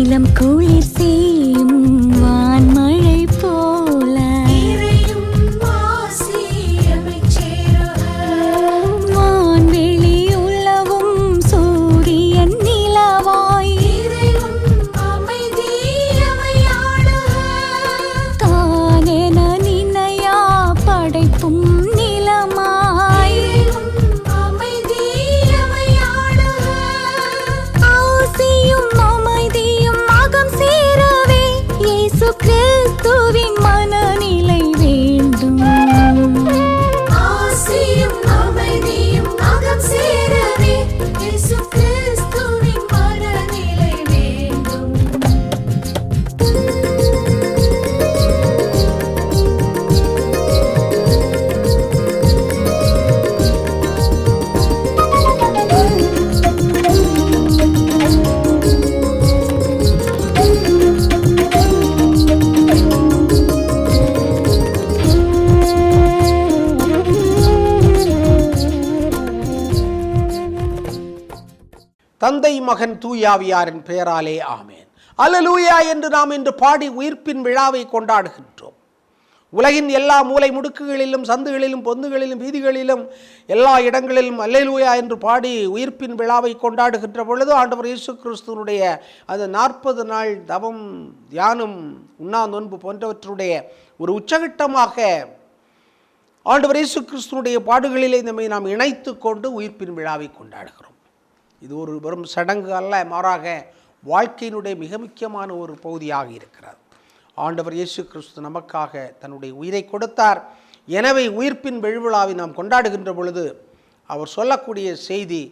நீலம் குளிர் செய்யும் தந்தை மகன் தூயாவியாரின் பெயராலே ஆமேன். அல்லலூயா என்று நாம் இன்று பாடி உயிர்ப்பின் விழாவை கொண்டாடுகின்றோம். உலகின் எல்லா மூலை முடுக்குகளிலும் சந்துகளிலும் பொந்துகளிலும் வீதிகளிலும் எல்லா இடங்களிலும் அல்லேலூயா என்று பாடி உயிர்ப்பின் விழாவை கொண்டாடுகின்ற பொழுது ஆண்டவர் இயேசு கிறிஸ்துவனுடைய அந்த நாற்பது நாள் தவம் தியானம் உண்ணா நோன்பு போன்றவற்றுடைய ஒரு உச்சகட்டமாக ஆண்டவர் இயேசு கிறிஸ்துவனுடைய பாடுகளிலே நம்மை நாம் இணைத்து கொண்டு உயிர்ப்பின் விழாவை கொண்டாடுகிறோம். இது ஒரு வெறும் சடங்கு அல்ல மாறாக வாழ்க்கையினுடைய மிக முக்கியமான ஒரு பகுதியாக இருக்கிறார். ஆண்டவர் இயேசு கிறிஸ்து நமக்காக தன்னுடைய உயிரை கொடுத்தார். எனவே உயிர்ப்பின் வெழுவிழாவை நாம் கொண்டாடுகின்ற பொழுது அவர் சொல்லக்கூடிய செய்தி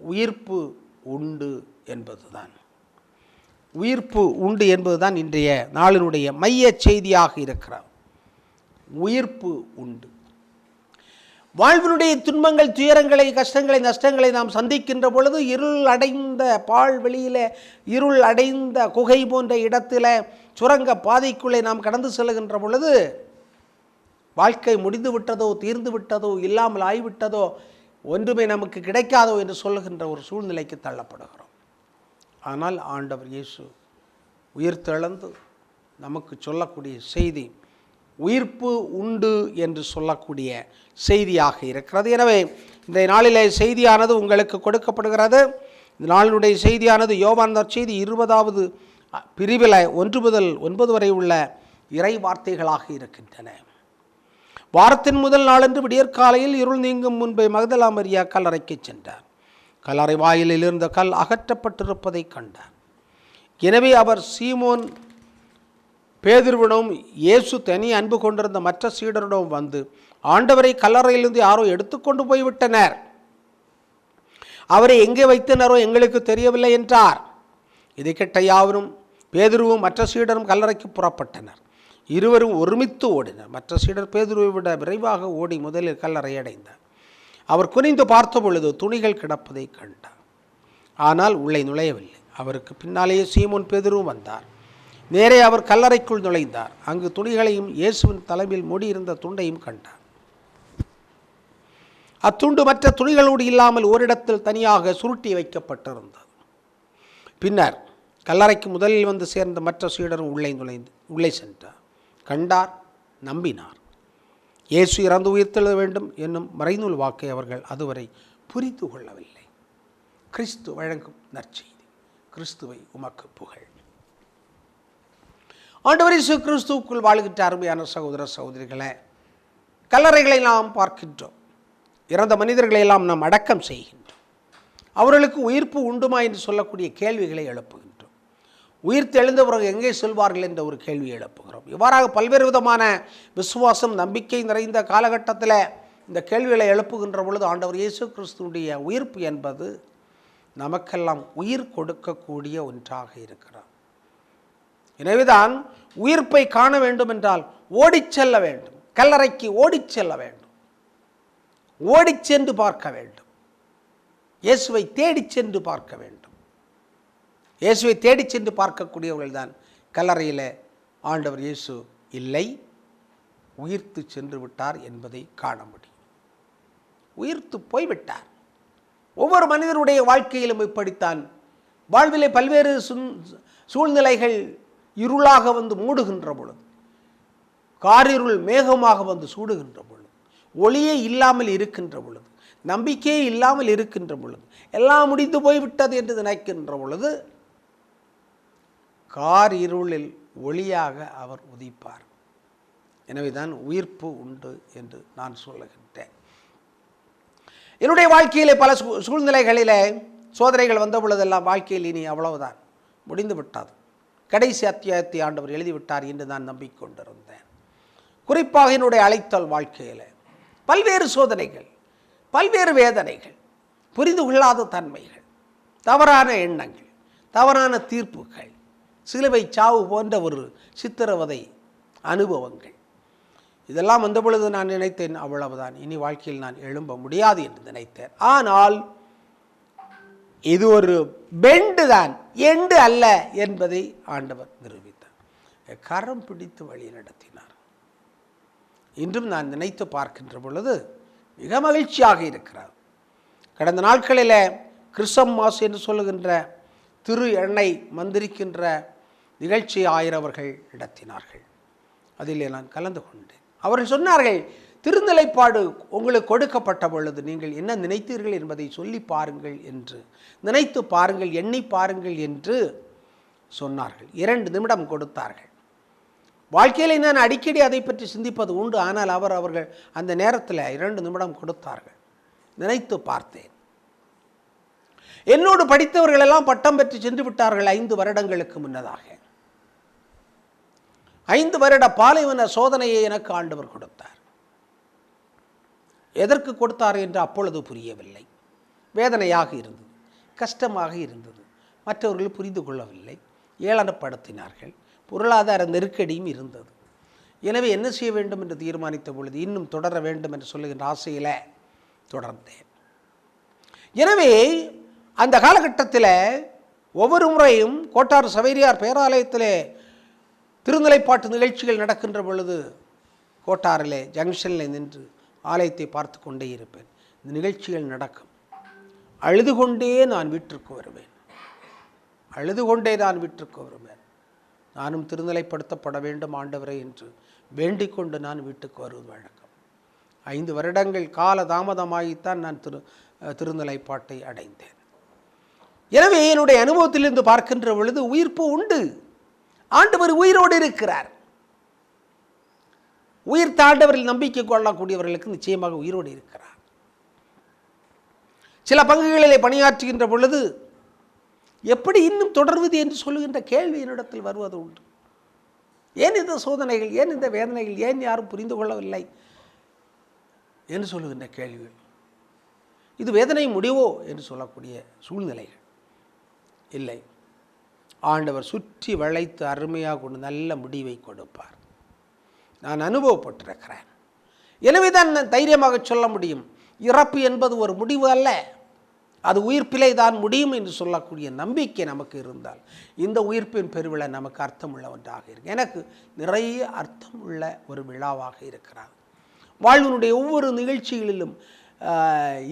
உயிர்ப்பு உண்டு என்பதுதான். உயிர்ப்பு உண்டு என்பதுதான் இன்றைய நாளினுடைய மைய செய்தியாக இருக்கிறார். உயிர்ப்பு உண்டு. வாழ்வினுடைய துன்பங்கள் துயரங்களை கஷ்டங்களை நஷ்டங்களை நாம் சந்திக்கின்ற பொழுது இருள் அடைந்த பால் வெளியிலே இருள் அடைந்த குகை போன்ற இடத்துல சுரங்க பாதைக்குள்ளே நாம் கடந்து செல்கின்ற பொழுது வாழ்க்கை முடிந்து விட்டதோ தீர்ந்து விட்டதோ இல்லாமல் ஆய்விட்டதோ ஒன்றுமே நமக்கு கிடைக்காதோ என்று சொல்லுகின்ற ஒரு சூழ்நிலைக்கு தள்ளப்படுகிறோம். ஆனால் ஆண்டவர் இயேசு உயிர்த்தெழந்து நமக்கு சொல்லக்கூடிய செய்தி உயிர்ப்பு உண்டு என்று சொல்லக்கூடிய செய்தியாக இருக்கிறது. எனவே இந்த நாளிலே செய்தியானது உங்களுக்கு கொடுக்கப்படுகிறது. இந்த நாளினுடைய செய்தியானது யோவான் செய்தி இருபதாவது பிரிவில் ஒன்று முதல் ஒன்பது வரை உள்ள இறை வார்த்தைகளாக இருக்கின்றன. வாரத்தின் முதல் நாளன்று விடியற்காலையில் இருள் நீங்கும் முன்பே மகதலா மரியா கல்லறைக்கு சென்றார். கல்லறை வாயிலில் இருந்த கல் அகற்றப்பட்டிருப்பதை கண்டார். எனவே அவர் சீமோன் பேதிர்விடம் இயேசு தனி அன்பு கொண்டிருந்த மற்ற சீடரிடம் வந்து ஆண்டவரை கல்லறையிலிருந்து யாரோ எடுத்துக்கொண்டு போய்விட்டனர். அவரை எங்கே வைத்தனரோ எங்களுக்கு தெரியவில்லை என்றார். இதை கேட்ட யாவரும் பேதுருவும் மற்ற சீடரும் கல்லறைக்கு புறப்பட்டனர். இருவரும் ஒருமித்து ஓடினர். மற்ற சீடர் பேதுருவை விட விரைவாக ஓடி முதலில் கல்லறை அடைந்தார். அவர் குனிந்து பார்த்த பொழுது துணிகள் கிடப்பதை கண்டார். ஆனால் உள்ளே நுழையவில்லை. அவருக்கு பின்னாலேயே சீமோன் பேதுருவும் வந்தார். நேரே அவர் கல்லறைக்குள் நுழைந்தார். அங்கு துணிகளையும் இயேசுவின் தலைமையில் மூடியிருந்த துண்டையும் கண்டார். அத்துண்டு மற்ற துணிகளோடு இல்லாமல் ஓரிடத்தில் தனியாக சுருட்டி வைக்கப்பட்டிருந்தது. பின்னர் கல்லறைக்கு முதலில் வந்து சேர்ந்த மற்ற சீடரும் உள்ளே நுழைந்து உள்ளே சென்றார். கண்டார் நம்பினார். இயேசு இறந்து உயிர்த்தெழ வேண்டும் என்னும் மறைநூல் வாக்கை அவர்கள் அதுவரை புரிந்து கொள்ளவில்லை. கிறிஸ்து வழங்கும் நற்செய்தி. கிறிஸ்துவை உமக்கு புகழ். ஆண்டவர் இயேசு கிறிஸ்துவுக்குள் வாழ்கின்ற அருமையான சகோதர சகோதரிகளை கல்லறைகளை நாம் பார்க்கின்றோம். இறந்த மனிதர்களை எல்லாம் நாம் அடக்கம் செய்கின்றோம். அவர்களுக்கு உயிர்ப்பு உண்டுமா என்று சொல்லக்கூடிய கேள்விகளை எழுப்புகின்றோம். உயிர் தெளிந்தவர்கள் எங்கே செல்வார்கள் என்ற ஒரு கேள்வியை எழுப்புகிறோம். இவ்வாறாக பல்வேறு விதமான விசுவாசம் நம்பிக்கை நிறைந்த காலகட்டத்தில் இந்த கேள்விகளை எழுப்புகின்ற பொழுது ஆண்டவர் இயேசு கிறிஸ்துடைய உயிர்ப்பு என்பது நமக்கெல்லாம் உயிர் கொடுக்கக்கூடிய ஒன்றாக இருக்கிறார் எனவேதான் உயிர்ப்பை காண வேண்டும் என்றால் ஓடிச் செல்ல வேண்டும். கல்லறைக்கு ஓடிச் செல்ல வேண்டும். ஓடிச் சென்று பார்க்க வேண்டும். இயேசுவை தேடிச் சென்று பார்க்க வேண்டும். இயேசுவை தேடிச் சென்று பார்க்கக்கூடியவர்கள் தான் கல்லறையில் ஆண்டவர் இயேசு இல்லை. உயிர்த்து சென்று விட்டார் என்பதை காண முடியும். உயிர்த்து போய்விட்டார். ஒவ்வொரு மனிதனுடைய வாழ்க்கையிலும் இப்படித்தான். வாழ்விலே பல்வேறு சூழ்நிலைகள் இருளாக வந்து மூடுகின்ற பொழுது காரிருள் மேகமாக வந்து சூடுகின்ற பொழுது ஒளியே இல்லாமல் இருக்கின்ற பொழுது நம்பிக்கையே இல்லாமல் இருக்கின்ற பொழுது எல்லாம் முடிந்து போய்விட்டது என்று நினைக்கின்ற பொழுது கார் இருளில் ஒளியாக அவர் உதிப்பார். எனவேதான் உயிர்ப்பு உண்டு என்று நான் சொல்லுகின்றேன். என்னுடைய வாழ்க்கையிலே பல சூ சூழ்நிலைகளிலே சோதனைகள் வந்த பொழுதெல்லாம் வாழ்க்கையில் இனி அவ்வளவுதான். முடிந்து விட்டது. கடைசி அத்தியாயத்தை ஆண்டவர் எழுதிவிட்டார் என்று நான் நம்பிக்கொண்டிருந்தேன். குறிப்பாக என்னுடைய அழைத்தல் வாழ்க்கையில். பல்வேறு சோதனைகள் பல்வேறு வேதனைகள் புரிந்து கொள்ளாத தன்மைகள் தவறான எண்ணங்கள் தவறான தீர்ப்புகள் சிலுவை சாவு போன்ற ஒரு சித்திரவதை அனுபவங்கள். இதெல்லாம் வந்தபொழுது நான் நினைத்தேன் அவ்வளவுதான். இனி வாழ்க்கையில் நான் எழும்ப முடியாது என்று நினைத்தேன். ஆனால் இது ஒரு பெண்டு தான் எண்டு அல்ல என்பதை ஆண்டவர் நிரூபித்தார். கரம் பிடித்து வழி நடத்தினார். இன்றும் நான் நினைத்து பார்க்கின்ற பொழுது மிக மகிழ்ச்சியாக இருக்கிறார். கடந்த நாட்களில் கிறிஸ்தம் மாசு என்று சொல்லுகின்ற திரு எண்ணெய் மந்திரிக்கின்ற நிகழ்ச்சி ஆயிரவர்கள் நடத்தினார்கள். அதிலே நான் கலந்து கொண்டேன். அவர்கள் சொன்னார்கள் திருநிலைப்பாடு உங்களுக்கு கொடுக்கப்பட்ட பொழுது நீங்கள் என்ன நினைத்தீர்கள் என்பதை சொல்லி பாருங்கள் என்று. நினைத்து பாருங்கள் எண்ணி பாருங்கள் என்று சொன்னார்கள். இரண்டு நிமிடம் கொடுத்தார்கள். வாழ்க்கையிலே நான் அடிக்கடி அதை பற்றி சிந்திப்பது உண்டு. ஆனால் அவர் அவர்கள் அந்த நேரத்தில் இரண்டு நிமிடம் கொடுத்தார்கள். நினைத்து பார்த்தேன். என்னோடு படித்தவர்கள் எல்லாம் பட்டம் பெற்று சென்று விட்டார்கள் ஐந்து வருடங்களுக்கு முன்னதாக. ஐந்து வருட பாலைவன சோதனையை எனக்கு ஆண்டவர் கொடுத்தார். எதற்கு கொடுத்தார் என்று அப்பொழுது புரியவில்லை. வேதனையாக இருந்தது கஷ்டமாக இருந்தது. மற்றவர்கள் புரிந்து கொள்ளவில்லை. ஏளனப்படுத்தினார்கள். பொருளாதார நெருக்கடியும் இருந்தது. எனவே என்ன செய்ய வேண்டும் என்று தீர்மானித்த பொழுது இன்னும் தொடர வேண்டும் என்று சொல்லுகின்ற ஆசையில் தொடர்ந்தேன். எனவே அந்த காலகட்டத்தில் ஒவ்வொரு முறையும் கோட்டார் சவேரியார் பேராலயத்திலே திருநிலைப்பாட்டு நிகழ்ச்சிகள் நடக்கின்ற பொழுது கோட்டாரிலே ஜங்ஷனில் நின்று ஆலயத்தை பார்த்து கொண்டே இருப்பேன். இந்த நிகழ்ச்சிகள் நடக்கும். அழுது கொண்டே நான் வீட்டிற்கு வருவேன். அழுது கொண்டே நான் வீட்டிற்கு வருவேன். நானும் திருநிலைப்படுத்தப்பட வேண்டும் ஆண்டவரை என்று வேண்டிக் கொண்டு நான் வீட்டுக்கு வருவது வழக்கம். ஐந்து வருடங்கள் கால தாமதமாகித்தான் நான் திரு திருநிலைப்பாட்டை அடைந்தேன். எனவே என்னுடைய அனுபவத்திலிருந்து பார்க்கின்ற பொழுது உயிர்ப்பு உண்டு. ஆண்டவர் உயிரோடு இருக்கிறார். உயிர் தாண்டவரில் நம்பிக்கை கொள்ளக்கூடியவர்களுக்கு நிச்சயமாக உயிரோடு இருக்கிறார். சில பங்குகளிலே பணியாற்றுகின்ற பொழுது எப்படி இன்னும் தொடர்வது என்று சொல்லுகின்ற கேள்வி என்னிடத்தில் வருவது உண்டு. ஏன் இந்த சோதனைகள் ஏன் இந்த வேதனைகள் ஏன் யாரும் புரிந்து கொள்ளவில்லை என்று சொல்லுகின்ற கேள்விகள். இது வேதனை முடிவோ என்று சொல்லக்கூடிய சூழ்நிலைகள் இல்லை. ஆண்டவர் சுற்றி வளைத்து அருமையாக கொண்டு நல்ல முடிவை கொடுப்பார். நான் அனுபவப்பட்டிருக்கிறேன். எனவே தான் நான் தைரியமாக சொல்ல முடியும். இறப்பு என்பது ஒரு முடிவு அல்ல. அது உயிர்ப்பிலே தான் முடியும் என்று சொல்லக்கூடிய நம்பிக்கை நமக்கு இருந்தால் இந்த உயிர்ப்பின் பெருவிழா நமக்கு அர்த்தமுள்ள ஒன்றாக இருக்கு. எனக்கு நிறைய அர்த்தம் உள்ள ஒரு விழாவாக இருக்கிறார். வாழ்வினுடைய ஒவ்வொரு நிகழ்ச்சிகளிலும்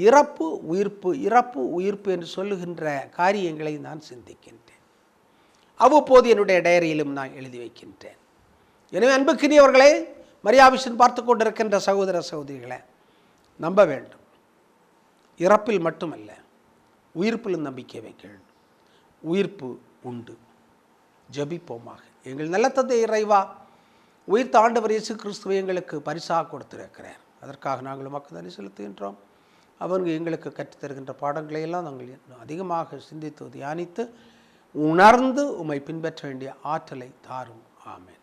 இறப்பு உயிர்ப்பு இறப்பு உயிர்ப்பு என்று சொல்லுகின்ற காரியங்களை நான் சிந்திக்கின்றேன். அவ்வப்போது என்னுடைய டைரியிலும் நான் எழுதி வைக்கின்றேன். எனவே அன்புக்குரியவர்களே மரியாபிஷன் பார்த்து கொண்டிருக்கின்ற சகோதர சகோதரிகளை நம்ப வேண்டும். இறப்பில் மட்டுமல்ல உயிர்ப்பிலும் நம்பிக்கை வைக்க வேண்டும். உயிர்ப்பு உண்டு. ஜபிப்போமாக. எங்கள் நல்ல தந்தை இறைவா உயிர் ஆண்டவர் இயேசு கிறிஸ்துவை எங்களுக்கு பரிசாக கொடுத்திருக்கிறார். அதற்காக நாங்கள் மக்கள் நன்றி செலுத்துகின்றோம். அவங்க எங்களுக்கு கற்றுத்தருகின்ற பாடங்களை எல்லாம் நாங்கள் இன்னும் அதிகமாக சிந்தித்து தியானித்து உணர்ந்து உமை பின்பற்ற வேண்டிய ஆற்றலை தாரும். ஆமேன்.